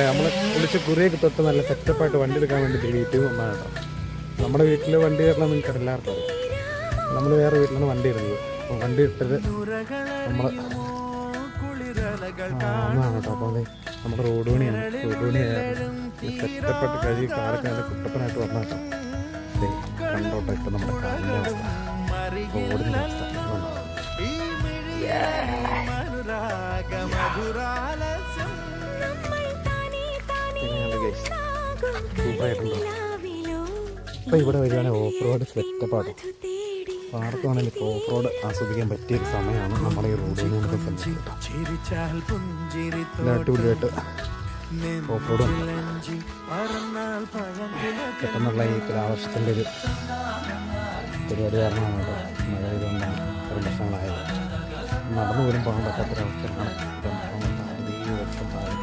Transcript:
നമ്മൾ കുളിച്ച് കുറിയൊക്കെ തൊട്ട് നല്ല സെറ്റപ്പായിട്ട് വണ്ടി എടുക്കാൻ വേണ്ടി വീട്ടിൽ വന്നാൽ കേട്ടോ. നമ്മുടെ വീട്ടിൽ വണ്ടി കയറണം നിങ്ങൾക്ക് എല്ലാവർക്കും അറിയാം നമ്മൾ വേറെ വീട്ടിലാണ് വണ്ടി ഇടുന്നത്. അപ്പോൾ വണ്ടി ഇട്ടത് നമ്മൾ കേട്ടോ. അപ്പോൾ അതെ നമ്മുടെ റോഡ് പണിയാണ്. റോഡ് പണിയായിരുന്നു. സെറ്റപ്പായിട്ട് കഴുകി കാലൊക്കെ നല്ല കുട്ടപ്പനായിട്ട് വന്നാൽ കേട്ടോ. കണ്ടോട്ടെ ഇപ്പം നമ്മുടെ കാലിന്റെ അവസ്ഥ. റോഡിന്റെ അവസ്ഥ. സൂപ്പറായിട്ടുണ്ടോ. ഇപ്പം ഇവിടെ വരികയാണെങ്കിൽ ഓഫ് റോഡ് സെറ്റപ്പാട്ടോ പാടത്താണെങ്കിൽ ഇപ്പോൾ ഓഫ് റോഡ് ആസ്വദിക്കാൻ പറ്റിയ ഒരു സമയമാണ് നമ്മുടെ ഈ റോഡിൽ നിന്ന് അടിപൊളിയായിട്ട് ഓഫ് റോഡ് പെട്ടെന്നുള്ള ഈ കാലവർഷത്തിന്റെ ഒരു പരിപാടി കാരണമാണ് കേട്ടോ മഴ ഇതുകൊണ്ടാണ് ഇത്തരം പ്രശ്നങ്ങളായത്. നടന്നു പോലും പോകാൻ പറ്റാത്തൊരവസ്ഥയാണ് ഓഫ് താഴെ